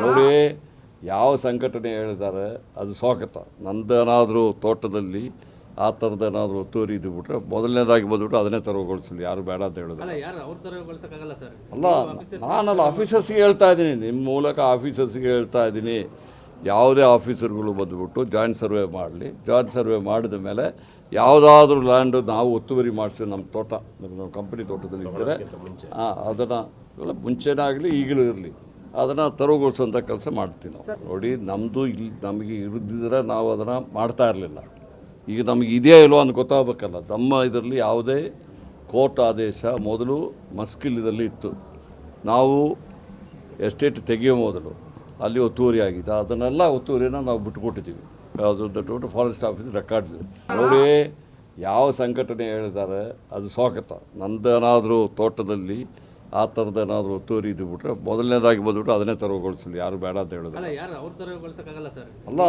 ನೋಡಿ ಯಾವ ಸಂಘಟನೆ ಹೇಳಿದ್ದಾರೆ ಅದು ಸ್ವಾಗತ. ನಂದೇನಾದರೂ ತೋಟದಲ್ಲಿ ಆ ಥರದ್ದೇನಾದರೂ ಒತ್ತುವರಿ ಇದು ಬಿಟ್ರೆ ಮೊದಲನೇದಾಗಿ ಬಂದ್ಬಿಟ್ಟು ಅದನ್ನೇ ತೆರವುಗೊಳಿಸಲಿ. ಯಾರು ಬೇಡ ಅಂತ ಹೇಳಿದ್ರು. ಅಲ್ಲ ಯಾರು ಅವ್ರ ತೆರವುಗೊಳಿಸಕ್ಕಾಗಲ್ಲ ಸರ್? ಅಲ್ಲ ನಾನಲ್ಲ ಆಫೀಸರ್ಸ್ಗೆ ಹೇಳ್ತಾ ಇದ್ದೀನಿ. ನಿಮ್ಮ ಮೂಲಕ ಆಫೀಸರ್ಸ್ಗೆ ಹೇಳ್ತಾ ಇದ್ದೀನಿ. ಯಾವುದೇ ಆಫೀಸರ್ಗಳು ಬಂದುಬಿಟ್ಟು ಜಾಯಿಂಟ್ ಸರ್ವೆ ಮಾಡಲಿ. ಜಾಯಿಂಟ್ ಸರ್ವೆ ಮಾಡಿದ ಮೇಲೆ ಯಾವುದಾದ್ರೂ ಲ್ಯಾಂಡ್ ನಾವು ಒತ್ತುವರಿ ಮಾಡಿಸಿ ನಮ್ಮ ತೋಟ ನಮ್ಮ ಕಂಪನಿ ತೋಟದಲ್ಲಿ ಇದ್ದರೆ ಹಾಂ ಅದನ್ನು ಮುಂಚೆನೇ ಆಗಲಿ ಈಗಲೂ ಇರಲಿ. ಅದನ್ನು ತೆರವುಗೊಳಿಸುವಂಥ ಕೆಲಸ ಮಾಡ್ತೀವಿ ನಾವು. ನೋಡಿ ನಮ್ಮದು ಇಲ್ಲಿ ನಮಗೆ ಇರದಿದ್ರೆ ನಾವು ಅದನ್ನು ಮಾಡ್ತಾ ಇರಲಿಲ್ಲ. ಈಗ ನಮಗೆ ಇದೆಯಾ ಇಲ್ವೋ ಅಂತ ಗೊತ್ತಾಗಬೇಕಲ್ಲ. ನಮ್ಮ ಇದರಲ್ಲಿ ಯಾವುದೇ ಕೋರ್ಟ್ ಆದೇಶ ಮೊದಲು ಮಸ್ಕಿಲ್ ಇದರಲ್ಲಿ ಇತ್ತು. ನಾವು ಎಸ್ಟೇಟ್ ತೆಗೆಯೋ ಮೊದಲು ಅಲ್ಲಿ ಒತ್ತುವರಿ ಆಗಿದೆ ಅದನ್ನೆಲ್ಲ ಒತ್ತುವರಿನ ನಾವು ಬಿಟ್ಟುಕೊಟ್ಟಿದ್ದೀವಿ. ಯಾವುದು ದೊಡ್ಡ ಫಾರೆಸ್ಟ್ ಆಫೀಸ್ ರೆಕಾರ್ಡ್ ಇದೆ. ನೋಡಿ ಯಾವ ಸಂಘಟನೆ ಹೇಳಿದ್ದಾರೆ ಅದು ಸ್ವಾಗತ. ನಂದೇನಾದರೂ ತೋಟದಲ್ಲಿ ಆ ಥರದ್ದೇನಾದರೂ ಒತ್ತುವರಿ ಇದು ಬಿಟ್ಟರೆ ಮೊದಲನೇದಾಗಿ ಬಂದುಬಿಟ್ಟು ಅದನ್ನೇ ತೆರವುಗೊಳಿಸಲಿ. ಯಾರು ಬೇಡ ಅಂತ ಹೇಳಿದ್ರು ಅಲ್ಲ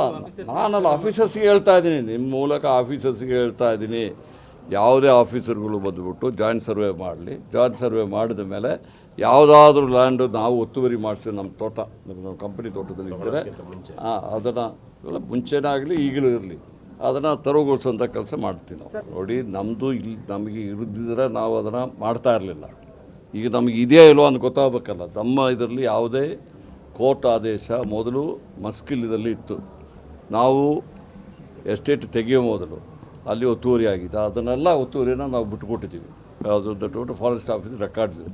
ನಾನಲ್ಲ ಆಫೀಸರ್ಸ್ಗೆ ಹೇಳ್ತಾ ಇದ್ದೀನಿ. ನಿಮ್ಮ ಮೂಲಕ ಆಫೀಸರ್ಸ್ಗೆ ಹೇಳ್ತಾ ಇದ್ದೀನಿ. ಯಾವುದೇ ಆಫೀಸರ್ಗಳು ಬಂದುಬಿಟ್ಟು ಜಾಯಿಂಟ್ ಸರ್ವೆ ಮಾಡಲಿ. ಜಾಯಿಂಟ್ ಸರ್ವೆ ಮಾಡಿದ ಮೇಲೆ ಯಾವುದಾದ್ರೂ ಲ್ಯಾಂಡು ನಾವು ಒತ್ತುವರಿ ಮಾಡಿಸಿ ನಮ್ಮ ತೋಟ ನಮ್ಮ ಕಂಪನಿ ತೋಟದಲ್ಲಿ ಇದ್ದರೆ ಹಾಂ ಅದನ್ನು ಮುಂಚೆನೇ ಆಗಲಿ ಈಗಲೂ ಇರಲಿ. ಅದನ್ನು ತೆರವುಗೊಳಿಸುವಂಥ ಕೆಲಸ ಮಾಡ್ತೀವಿ ನಾವು. ನೋಡಿ ನಮ್ಮದು ಇಲ್ಲಿ ನಮಗೆ ಇರುದಿದ್ರೆ ನಾವು ಅದನ್ನು ಮಾಡ್ತಾ ಇರಲಿಲ್ಲ. ಈಗ ನಮಗೆ ಇದೆಯಾ ಇಲ್ವೋ ಅಂತ ಗೊತ್ತಾಗಬೇಕಲ್ಲ. ನಮ್ಮ ಇದರಲ್ಲಿ ಯಾವುದೇ ಕೋರ್ಟ್ ಆದೇಶ ಮೊದಲು ಮಸ್ಕಿಲಿದಲ್ಲಿ ಇತ್ತು. ನಾವು ಎಸ್ಟೇಟ್ ತೆಗೆಯೋ ಮೊದಲು ಅಲ್ಲಿ ಒತ್ತುವರಿ ಆಗಿದೆ ಅದನ್ನೆಲ್ಲ ಒತ್ತುವರಿನ ನಾವು ಬಿಟ್ಟುಕೊಟ್ಟಿದ್ದೀವಿ. ಯಾವುದು ದೊಡ್ಡ ಫಾರೆಸ್ಟ್ ಆಫೀಸ್ ರೆಕಾರ್ಡ್ ಇದೆ.